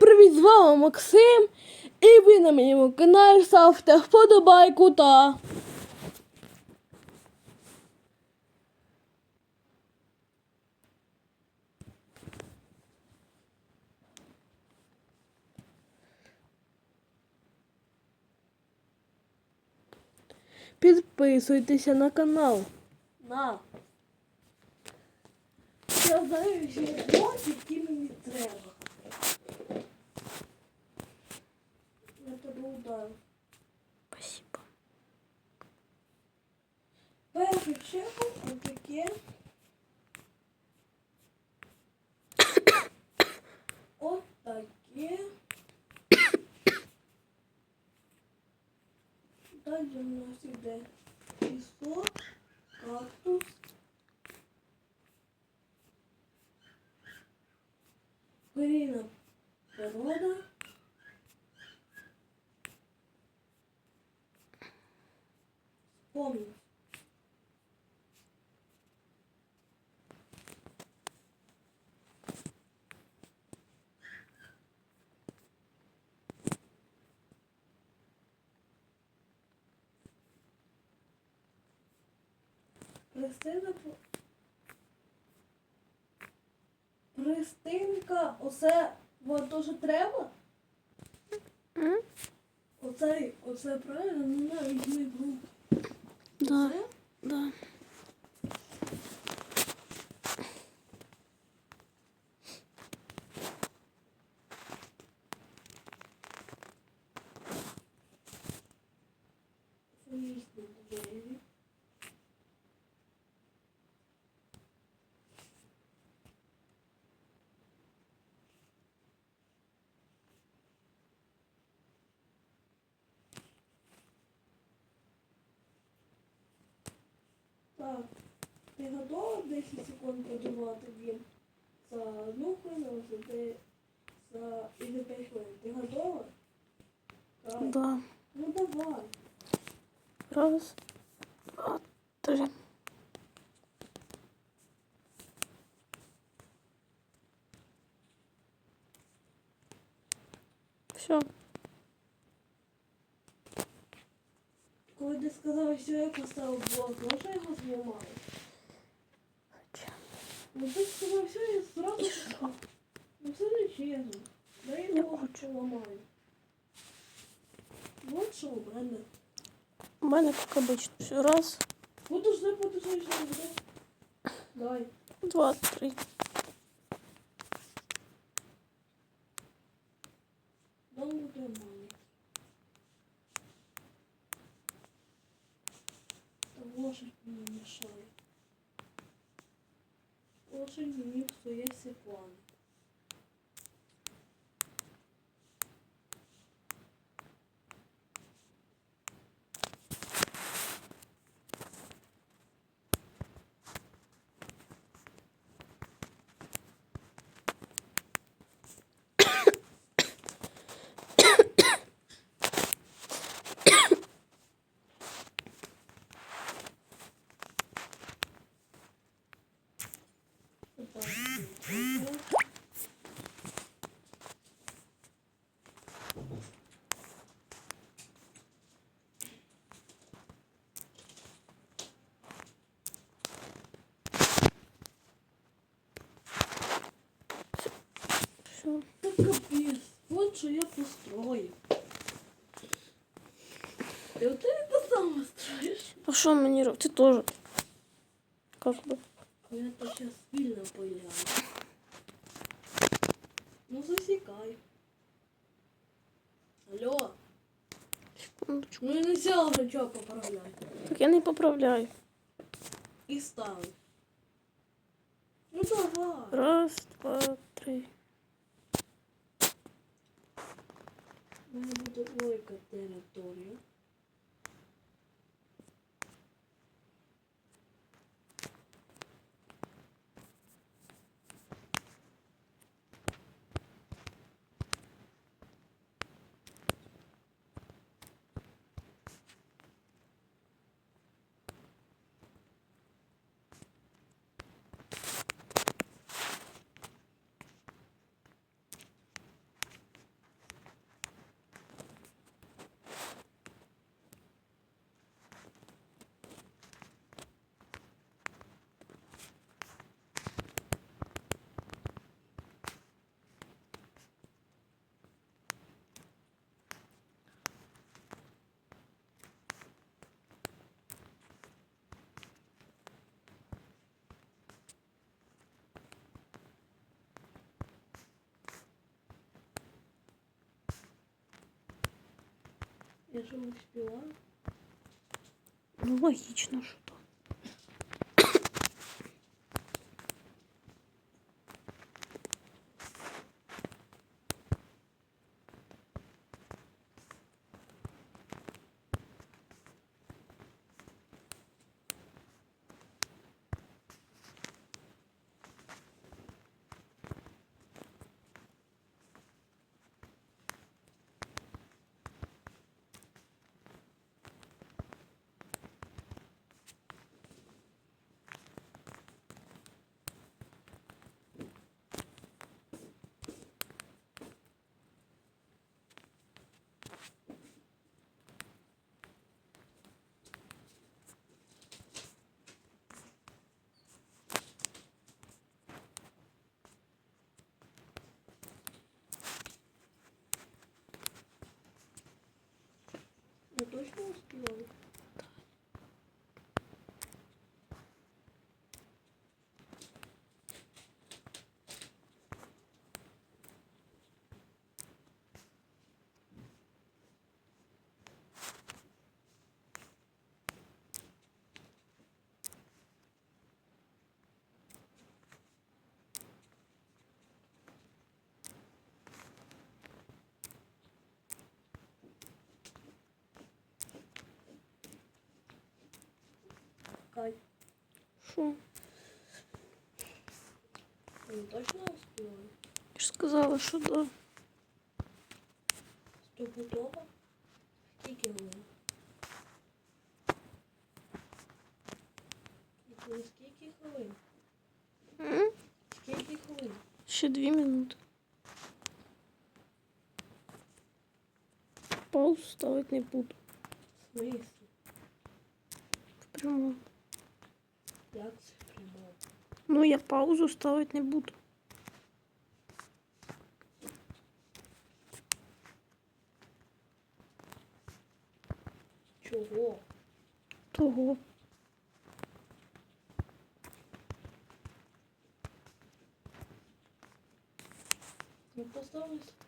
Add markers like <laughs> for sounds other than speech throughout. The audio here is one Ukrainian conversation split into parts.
привіт, з вами Максим. І ви на моєму каналі ставте вподобайку та. Підписуйтеся на канал. На. Я знаю, що блок, який мені треба. Я тебе. Спасибо. Чеку отаке. Отаке. Христина Христинка, оце то, що треба? Оце, оце правильно, ну на візьми в руку. Да, да. Звісно, Так, ти готова 10 секунд подавати він за одну хвилину, за те, за і за 5 хвилин. Ти готова? Так. Да. Ну давай. Раз, два, три. Все. Ти сказала, що я поставив блок, може його зламаю? Ну ти сказав, що я зразу пішов. Ну це не чесно. Дай його хочу. поламаю. Вот що у мене. У мене як обично. Все. Раз, Подожди, подожди, що буде. Дай. два, три. Дам буде мені. Та лошадь мені мішає. Лошадь мені псує всі плани. Так. Все. Та капець, от що я построїв. Ти от це саме строїш? А що мені робити? Ти теж. Как бы. А я то зараз спільно поїляю. Ну засікай. Алло, Секундочку. ну і не взяла нічого поправляти. Так я не поправляю. І ставив. Ну давай. Раз, два, три. У мене буде велика територія. Я же не співала? Ну, логічно, що то. Я точно Хорошо. Точно успела? Я ж сказала, что да. Стопудово? Скільки воно? Скільки хвилин? М? Скільки хвилин? Еще две минуты. Паузу ставити не буду. В смислі? Прямо. Ну, я паузу ставить не буду. Чого? Того.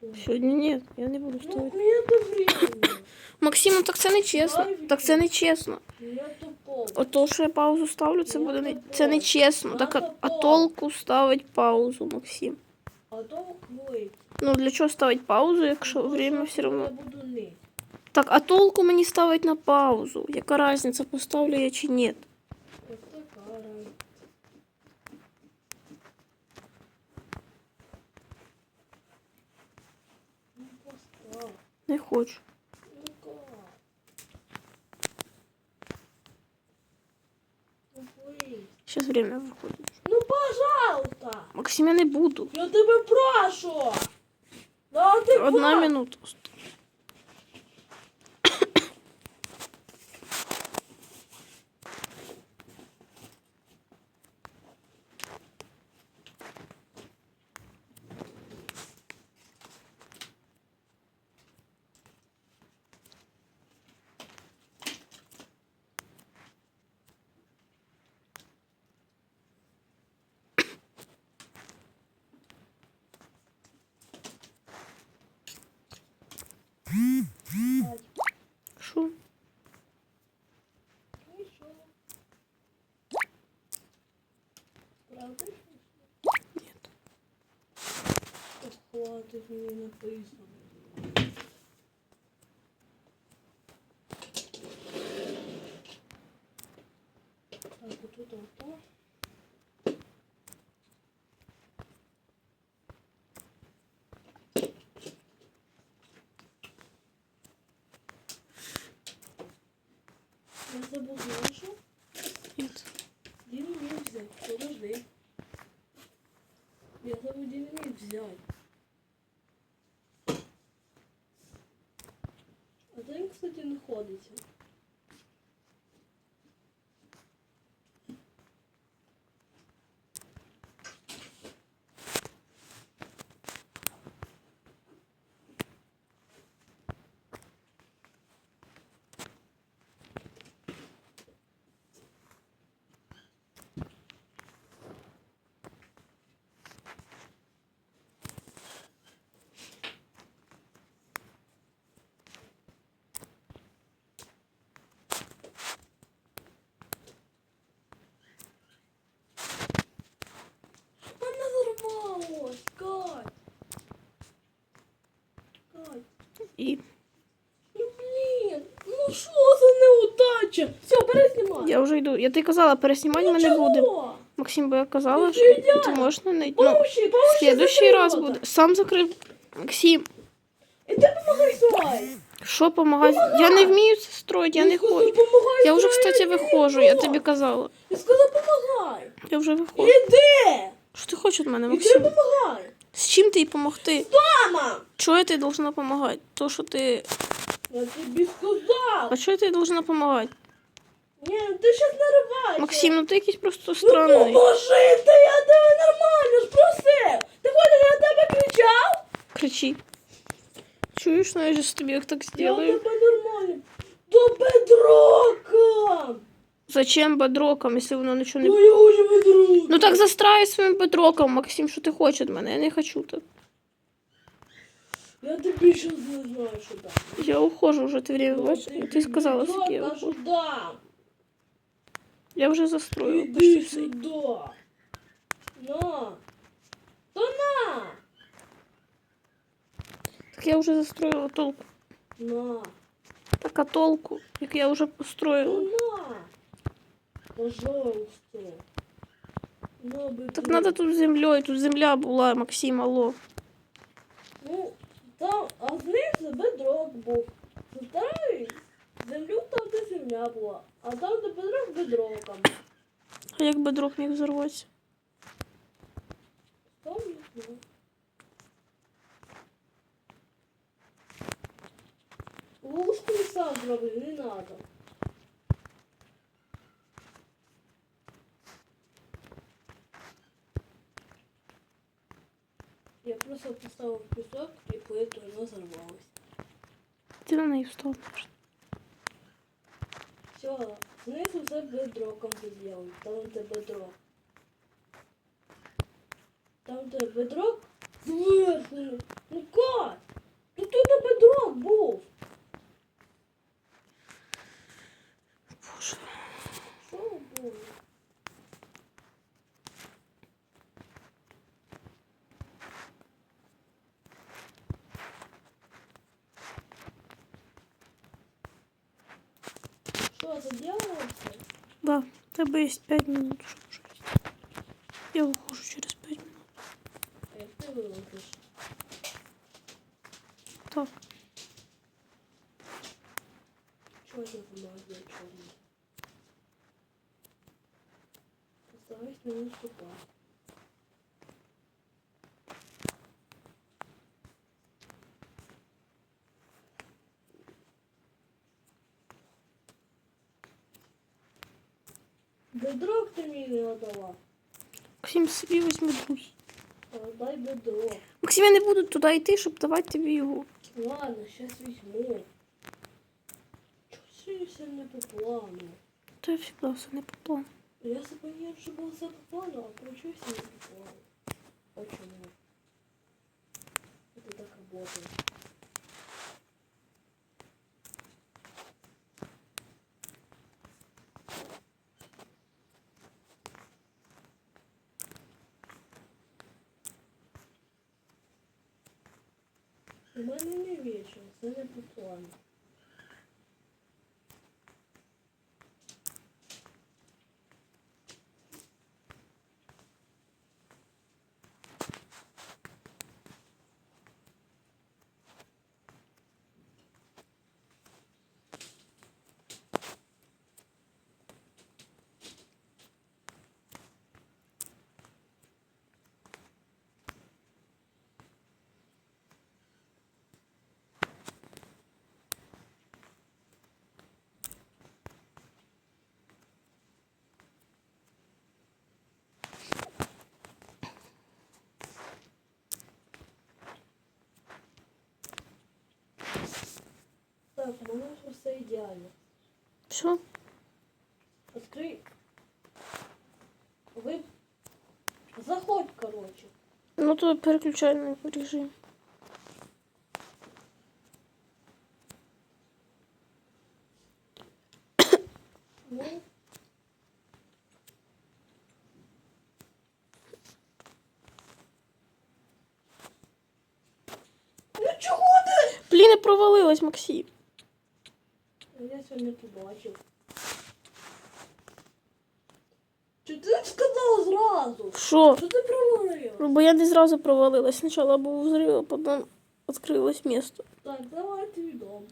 Сегодня нет, я не буду ставить. <coughs> Ну, я добрий. Максиму, так це не чесно. Так це не чесно. Я Ото, що я паузу ставлю, це Я буде не тупо. це не чесно. Так а, Я а тупо. толку ставить паузу, Максим. А то хвилин. Ну для чого ставить паузу, якщо Ну, время що все одно. Я буду нить. Так, а толку мені ставить на паузу. Яка різниця, поставлю я чи ні? Ось така разниця. Ну постав. Не хочу. Зараз время выходит. Ну пожалуйста. Максим, я не буду. Я тебе прошу. Да ти Одна минута. Ох, хватить мені написано. Так, отут авто. Я забув нашу. Ні. Дневник взять. Подожди. Я забыл дневник взять. Він, кстати, знаходиться? І. Ну блін, ну що за неудача? Все, переснімай. Я вже йду. Я ти казала, переснімати ми не будемо. Максим, бо я казала, Ну, що ти можеш не знайти. Ну, закрий раз буде. Сам закрив. Максим, І ти помагай свай. що помагати? Я не вмію це строїти, я не хочу. Помагай Я вже, кстати, виходжу, я тобі казала. Я сказала, помагай. Я вже виходжу. Іди. Що ти хочеш від мене, Іди помагай. З чим ти їй допомогти? Мама. Чого я тобі должна допомагати? То, що ти. Я тобі сказав. А чого я тобі должна допомагати? Ні, ну ти щас нариваєшся. Максим, ну ти якийсь просто Ну странний. поможи, ти я тебе нормально ж просив. Ти хочеш, я на тебе кричав? Кричи. Чуєш, ну я ж тобі так Я сделаю. тебе нормально. До бедрока. Зачем бедроком, якщо воно нічого не. Ну я уже бедрока. Ну так застрай своїм бедроком, Максим, що ти хочеш від мене? Я не хочу так. Я тобі щас не знаю, що дам. Я ухожу вже ти время, Ну, бачиш? Ти сказала, бедрока, скільки я що ухожу. дам. Я вже застроїла почти Іди все. сюди. На. То на. Так я вже застроїла толку. На. Так а толку, як я вже То построїла. на. Пожалуйста. На, бедро. Так треба тут землею, тут земля була, Максим, алло. Ну, там, а знизу бедрок був. Старий землю там, де земля була, а там, де бедрок бедроком. А як бедрок міг взорватися? Там не знаю. Ловушку не сам зробив, не надо. просто поставив пісок і поэтому воно взорвалось. Ти на неї встав. Все, знизу все бедроком зробили. Там де бедрок. Там де бедрок зверху. Ну как? Тут тут бедрок був. Да, в тебе є 5 минут, щоб щось. Я ухожу через 5 минут. А як ти виложиш? Так. Чого я бумагу чорний? Постарайся не наступати. Бедрок ти мені не отдала. Максим, собі візьми другий. Дай бедрок. Максим, я не буду туди йти, щоб давати тобі його. Ладно, сейчас возьму. Чего все не по плану? То я завжди все не по плану. Я запомнил, что было все по плану, а получилось не по плану. Почему? Это так работает. Так, у мене все ідеально. Все? Открий. Ви заходь, короче. Ну то переключай на режим. Ну. Ну чого ти? Блін, не провалилась, Максим. Я сьогодні не побачив. Чи ти сказала зразу? Що? Що ти провалила? Ну, Бо я не зразу провалилась. Спочатку був взрив, а потім відкрилось місто. Так, давай твій відомо.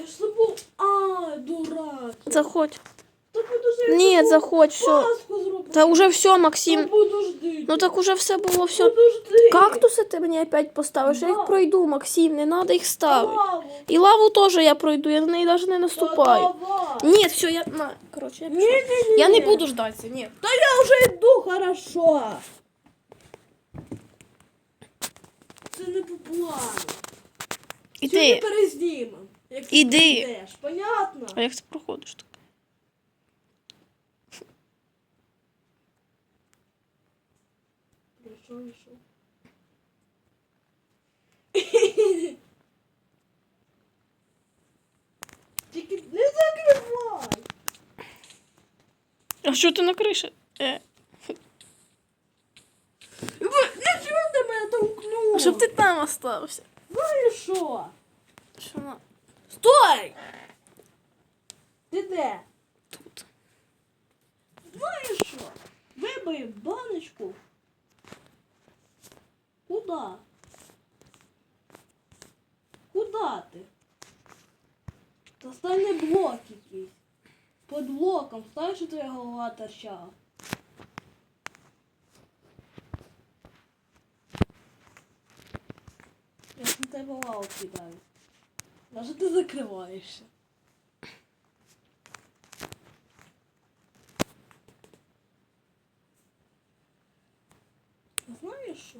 Я ж забув. А, дурак. Заходь. Ні, заходь, все. Та вже все, Максим. Ну так уже все було, все. Кактуси ти мені опять поставиш, я їх пройду, Максим, не треба їх ставити. І лаву теж я пройду, я на неї навіть не наступаю. Ні, все, я. На, коротше, я, пішла. я не буду ждатися, ні. Та я вже йду, хорошо. Це не по плану. Ти Іди. Понятно? А як ти проходиш Прийшов, ішов. Тільки не закривай. А що ти на криші? Е, не чого ти мене толкнула? щоб ти там остався. Знаєш що? Що на Стой! Ти де? тут? Знаєш що? Вибий баночку. Куда? Куда ти? Та стань не блок. Під блоком, стань, що твоя голова торчала. Я на тебе лаву кидаю. Може ти закриваєшся? Знаєш що?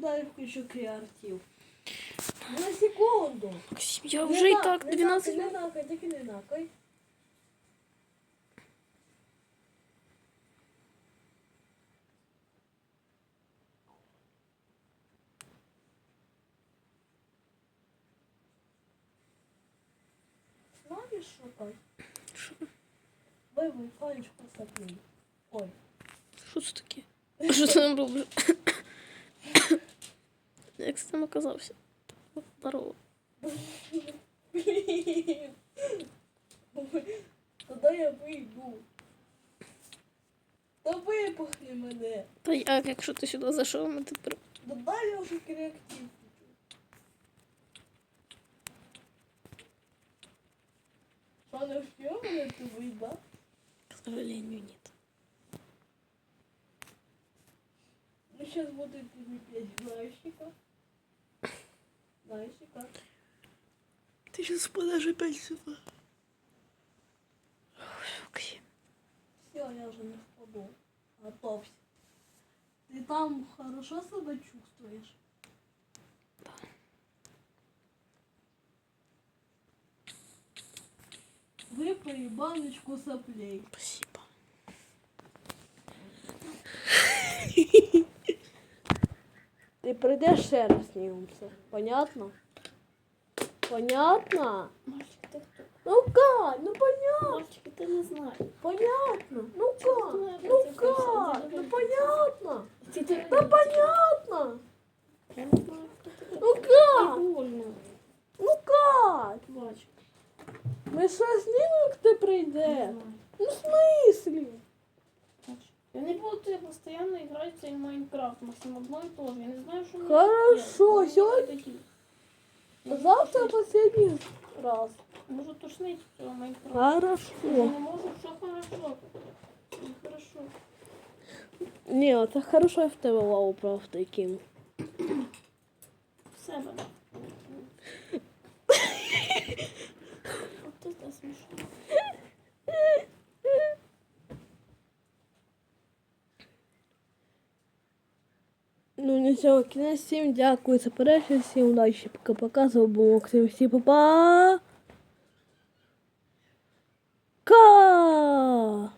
Подождай, включу креатив. На секунду. Я Не вже і так не 12 накай, Не накай, тільки не накай. Знаєш що, Кай? Що? Вибий паличку. Ой. Таке? А Що ти нам робиш? <coughs> Як ти там оказався? Здорово. Блін. Ой, я вийду. Та випухни мене. Та як, якщо ти сюди зайшов, ми тепер. Додай я вже креатив. Що не мене ти вийда? К сожалению, нет. Ну сейчас будет тебе Знающика. Ты сейчас подашь опять сюда. Все, я уже не впаду. Готовься. Ты там хорошо себя чувствуешь? Да. Выпей баночку соплей. Спасибо. <laughs> Ты прийдеш ще раз знімемося. Понятно? Понятно? Мальчик, ты кто? Ну Кать, ну понятно. Мальчик, ты не знаешь. Понятно. Ну Кать, знаешь, ну это всё, Кать, это ну всё. понятно. Ты, ты, Да понятно. Я не знаю, кто ты. Ну Кать, больно. ну Кать. Мальчик, Ми ще знімемо, як ти не прийдеш. знаю. Ну в смислі? Мальчик. Я не буду постоянно играть в Майнкрафт, Максим, одно и то же. Я не знаю, что Хорошо, сегодня- Завтра последний раз. Может тушнить все Майнкрафт. Хорошо. не могу, все хорошо. Все хорошо. Ні, це хорошо, я в тебе лаву просто кину. В себе. От це смішно. Ну не все кінець всім дякую за перегляд, всім удачі, пока-пока, з вами Максим, всім па-па! Ка!